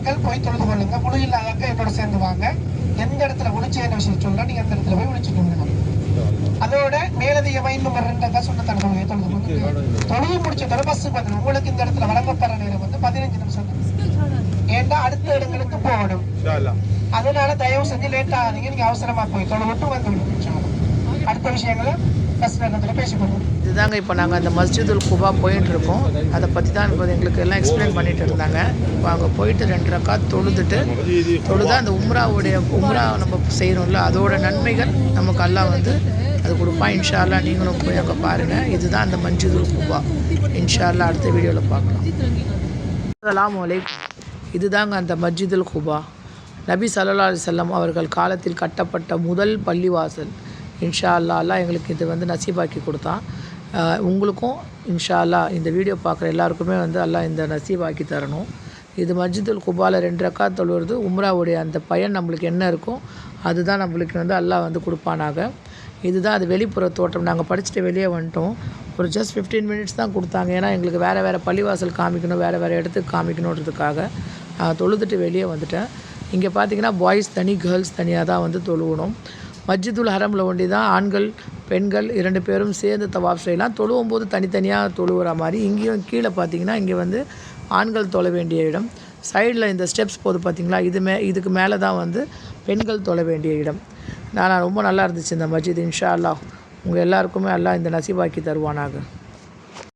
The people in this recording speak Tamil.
ஆக்கள் போய் தொழுது கொள்ளுங்க. முழு இல்லாத என்னோட சேர்ந்து வாங்க. எந்த இடத்துல விழிச்சேன்னு விஷயம் சொல்ல நீங்க அந்த இடத்துல போய் வந்துடணும் அதோட மேலதிக வைந்து ரெண்டாக்கா சொன்ன தொழுகை தொழுது கொண்டு தொழுகை முடிச்சதோட பஸ் பதில் உங்களுக்கு இந்த இடத்துல வழங்கப்படுற நேரம் வந்து பதினஞ்சு நிமிஷம். ஏன்டா அடுத்த இடங்களுக்கு போகணும்? அதனால தயவு செஞ்சு லேட் ஆகாதீங்க. நீங்க அவசரமா போய் வந்து விடுங்க இன்ஷா அல்லாஹ். அடுத்த விஷயங்களை பஸ் நேரத்தில் பேசிக்கொள்வோம் இதுதாங்க இப்போ நாங்கள் அந்த மஸ்ஜிதுல் குபா போயிட்டு இருக்கோம் அதை பற்றி தான் இப்போ எங்களுக்கு எல்லாம் எக்ஸ்பிளைன் பண்ணிட்டு இருந்தாங்க இப்போ அங்கே போயிட்டு ரெண்டு ரக்கா தொழுதுட்டு தொழுதா அந்த உம்ராவுடைய உம்ரா நம்ம செய்கிறோம்ல அதோட நன்மைகள் நமக்கு எல்லாம் வந்து அது கொடுப்பான் இன்ஷால்லா நீங்களும் போய் அங்கே பாருங்கள் இதுதான் அந்த மஞ்சுதுல் குபா. இன்ஷால்லா அடுத்த வீடியோவில் பார்க்கலாம். அலாம் இதுதாங்க அந்த மஸ்ஜிதுல் குபா. நபி சல்லா அலி செல்லம் அவர்கள் காலத்தில் கட்டப்பட்ட முதல் பள்ளிவாசல். இன்ஷா அல்லா எங்களுக்கு இது வந்து நசீபாக்கி கொடுத்தான். உங்களுக்கும் இன்ஷா அல்லாஹ் இந்த வீடியோ பார்க்குற எல்லாருக்குமே வந்து அல்லாஹ் இந்த நசீபாக்கி தரணும். இது மஸ்ஜிதுல் குபால ரெண்டு ரக்கா தொழுவது உம்ராவுடைய அந்த பயன் நம்மளுக்கு என்ன இருக்கோ அதுதான் நம்மளுக்கு வந்து அல்லாஹ் வந்து கொடுப்பானாக. இதுதான் அது வெளிப்புற தோட்டம் நாங்கள் படிச்சுட்டு வெளியே வந்துட்டோம். ஒரு ஜஸ்ட் 15 மினிட்ஸ் தான் கொடுத்தாங்க. ஏன்னா எங்களுக்கு வேறு வேறு பள்ளிவாசல் காமிக்கணும் வேறு வேறு இடத்துக்கு காமிக்கணுன்றதுக்காக. நான் தொழுதுட்டு வெளியே வந்துட்டேன். இங்கே பார்த்தீங்கன்னா பாய்ஸ் தனி கேர்ள்ஸ் தனியாக தான் வந்து தொழுவணும். மஸ்ஜிதுல் ஹரமில் ஒண்டி தான் ஆண்கள் பெண்கள் இரண்டு பேரும் சேர்ந்து தவாப் செய்யலாம். தொழுவும் போது தனித்தனியாக தொழுவுற மாதிரி. இங்கேயும் கீழே பார்த்தீங்கன்னா இங்கே வந்து ஆண்கள் தொழ வேண்டிய இடம். சைடில் இந்த ஸ்டெப்ஸ் போது பார்த்தீங்களா இது மே இதுக்கு மேலே தான் வந்து பெண்கள் தொழ வேண்டிய இடம். நான் ரொம்ப நல்லா இருந்துச்சு இந்த மஸ்ஜித் இன்ஷா அல்லாஹ். உங்கள் எல்லாருக்குமே அல்லாஹ் இந்த நசீபாக்கி தருவானாக.